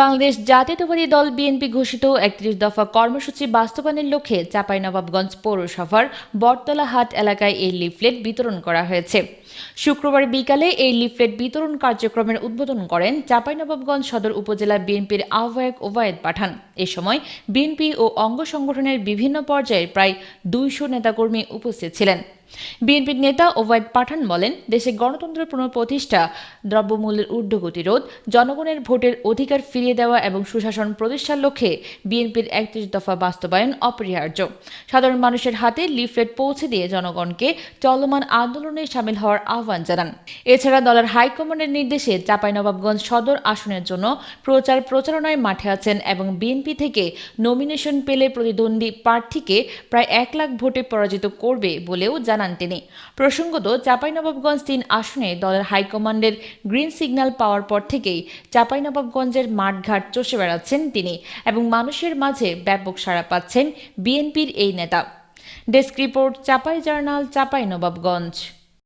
বাংলাদেশ জাতীয়তাবাদী দল বিএনপি ঘোষিত একত্রিশ দফা কর্মসূচি বাস্তবায়নের লক্ষ্যে চাঁপাইনবাবগঞ্জ পৌরসভার বটতলা হাট এলাকায় এই লিফলেট বিতরণ করা হয়েছে। শুক্রবার বিকালে এই লিফলেট বিতরণ কার্যক্রমের উদ্বোধন করেন চাঁপাইনবাবগঞ্জ সদর উপজেলা বিএনপির আহ্বায়ক ওবায়েদ পাঠান। এ সময় বিএনপি ও অঙ্গ সংগঠনের বিভিন্ন পর্যায়ের প্রায় দুইশো নেতাকর্মী উপস্থিত ছিলেন। বিএনপির নেতা ওবায়দ পাঠান বলেন, দেশে গণতন্ত্র পুনঃপ্রতিষ্ঠা, দ্রব্যমূল্যের ঊর্ধ্বগতি রোধ জনগণের ভোটের অধিকার ফিরিয়ে দেওয়া এবং সুশাসন প্রতিষ্ঠার লক্ষ্যে বিএনপির একত্রিশ দফা বাস্তবায়ন অপরিহার্য। সাধারণ মানুষের হাতে লিফলেট পৌঁছে দিয়ে জনগণকে চলমান আন্দোলনে সামিল হওয়ার আহ্বান জানান। এছাড়া দলের হাইকমান্ডের নির্দেশে চাঁপাইনবাবগঞ্জ সদর আসনের জন্য প্রচার প্রচারণায় মাঠে আছেন এবং বিএনপি থেকে নমিনেশন পেলে প্রতিদ্বন্দ্বী প্রার্থীকে প্রায় এক লাখ ভোটে পরাজিত করবে বলেও জানান। তিনি। প্রসঙ্গত, চাঁপাইনবাবগঞ্জ তিন আসনে দলের হাইকমান্ডের গ্রিন সিগন্যাল পাওয়ার পর থেকেই চাঁপাইনবাবগঞ্জের মাঠঘাট চষে বেড়াচ্ছেন তিনি এবং মানুষের মাঝে ব্যাপক সাড়া পাচ্ছেন বিএনপির এই নেতা। Desk report, Chapai journal, Chapainawabganj.